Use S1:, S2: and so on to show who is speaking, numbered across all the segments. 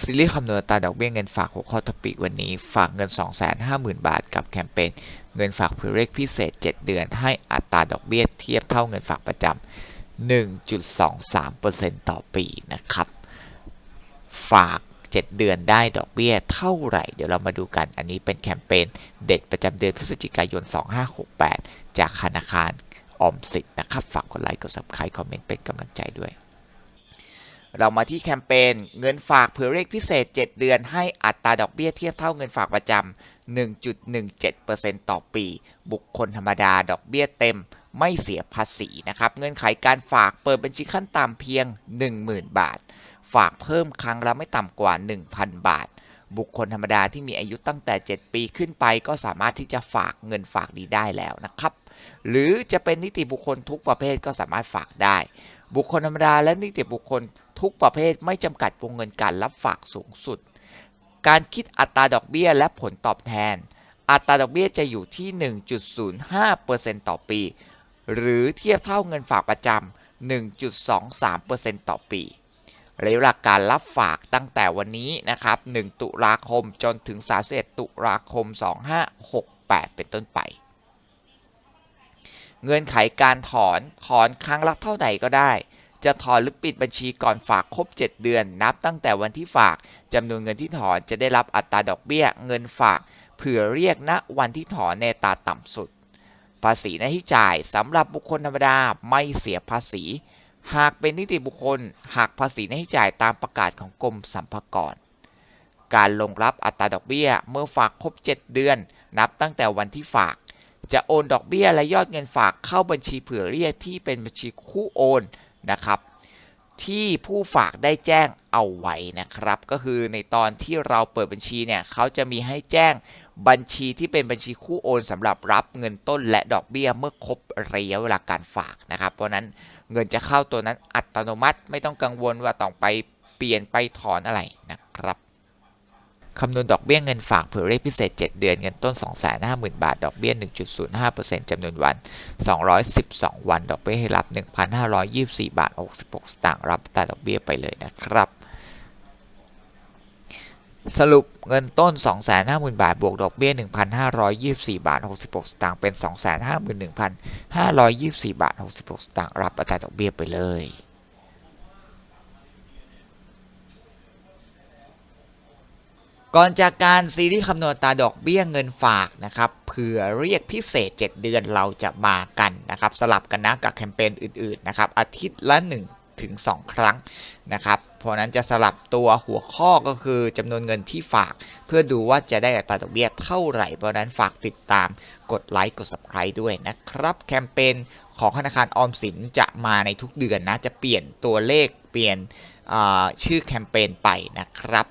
S1: ซีรีส์คำนวณตาดอกเบี้ยเงินฝากหัวข้อทปิกวันนี้ ฝากเงิน 250,000 บาท กับแคมเปญเงินฝากเผื่อเลขพิเศษ 7 เดือน ให้อัตราดอกเบี้ยเทียบเท่าเงินฝากประจำ 1.23%ต่อปีนะครับ ฝาก 7 เดือนได้ดอกเบี้ยเท่าไหร่ เดี๋ยวเรามาดูกัน อันนี้เป็นแคมเปญเด็ดประจำเดือนพฤศจิกายน 2568 จากธนาคารออมสินนะครับ ฝากกดไลค์ กด subscribe คอมเมนต์เป็นกำลังใจด้วย เรามาที่แคมเปญเงินฝากเผื่อเลขพิเศษ 7 เดือนให้อัตราดอกเบี้ยเทียบเท่าเงินฝากประจำ 1.17%ต่อปี บุคคลธรรมดาดอกเบี้ยเต็มไม่เสียภาษีนะครับ เงื่อนไขการฝากเปิดบัญชีขั้นต่ำเพียง 10,000 บาท ฝากเพิ่มครั้งละไม่ต่ำกว่า 1,000 บาท บุคคลธรรมดาที่มีอายุตั้งแต่ 7 ปีขึ้นไป ก็สามารถที่จะฝากเงินฝากนี้ได้แล้วนะครับ หรือจะเป็นนิติบุคคลทุกประเภทก็สามารถฝากได้ บุคคลธรรมดาและนิติบุคคล ทุกประเภทไม่จำกัดวงเงินการรับฝากสูงสุด การคิดอัตราดอกเบี้ยและผลตอบแทน อัตราดอกเบี้ยจะอยู่ที่ 1.05%ต่อปี หรือเทียบเท่าเงินฝากประจำ 1.23%ต่อปีระยะเวลาการรับฝากตั้งแต่วันนี้นะครับ 1 ตุลาคมจนถึง 31 ตุลาคม 2568 เป็นต้นไป เงื่อนไขการถอน ถอนครั้งละเท่าไหร่ก็ได้ จะถอนหรือปิดบัญชีก่อนฝากครบ 7 เดือน นับตั้งแต่วันที่ฝากจำนวนเงินที่ถอนจะได้รับอัตราดอกเบี้ย เงินฝากเผื่อเรียกณวันที่ถอนในตาต่ำสุด ภาษีหน้าที่จ่ายสำหรับบุคคลธรรมดาไม่เสียภาษี หากเป็นนิติบุคคลหักภาษีหน้าที่จ่ายตามประกาศของกรมสรรพากรการลงรับอัตราดอกเบี้ยเมื่อฝากครบ 7 เดือน นับตั้งแต่วันที่ฝาก จะโอนดอกเบี้ยและยอดเงินฝากเข้าบัญชีเผื่อเรียกที่เป็นบัญชีคู่โอน นะครับ ที่ผู้ฝากได้แจ้งเอาไว้นะครับ ก็คือในตอนที่เราเปิดบัญชีเนี่ยเขาจะมีให้แจ้งบัญชีที่เป็นบัญชีคู่โอนสำหรับรับเงินต้นและดอกเบี้ยเมื่อครบระยะเวลาการฝากนะครับ เพราะนั้นเงินจะเข้าตัวนั้นอัตโนมัติไม่ต้องกังวลว่าต้องไปเปลี่ยนไปถอนอะไรนะครับ คำนวณดอกเบี้ยเงินฝากเผื่อเลขพิเศษ 7 เดือนเงินต้น 250,000 บาท ดอกเบี้ย 1.05%จำนวนวัน 212 วัน ดอกเบี้ยให้รับ 1,524 บาท 66 สตางค์รับอัตราดอกเบี้ยไปเลยนะครับ สรุปเงินต้น 250,000 บาท บวกดอกเบี้ย 1,524 บาท 66 สตางค์เป็น 251,524 บาท 66 สตางค์รับอัตราดอกเบี้ยไปเลย ก่อนจากการซีรีส์คำนวณตาดอกเบี้ยเงินฝากนะครับเผื่อเรียกพิเศษ 7 เดือนเราจะมากันนะครับสลับกันนะกับแคมเปญอื่นๆนะครับอาทิตย์ละ 1 ถึง 2 ครั้งนะครับเพราะนั้นจะสลับตัวหัวข้อก็คือจำนวนเงินที่ฝาก เพื่อดูว่าจะได้อัตราดอกเบี้ยเท่าไหร่ เพราะนั้นฝากติดตามกดไลค์กด subscribe ด้วยนะครับแคมเปญของธนาคารออมสินจะมาในทุกเดือนนะจะเปลี่ยนตัวเลขเปลี่ยนชื่อแคมเปญไปนะครับ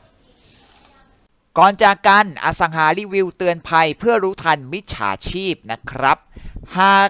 S1: ก่อนจากกันอสังหารีวิวเตือนภัยเพื่อรู้ทันมิจฉาชีพนะครับ หาก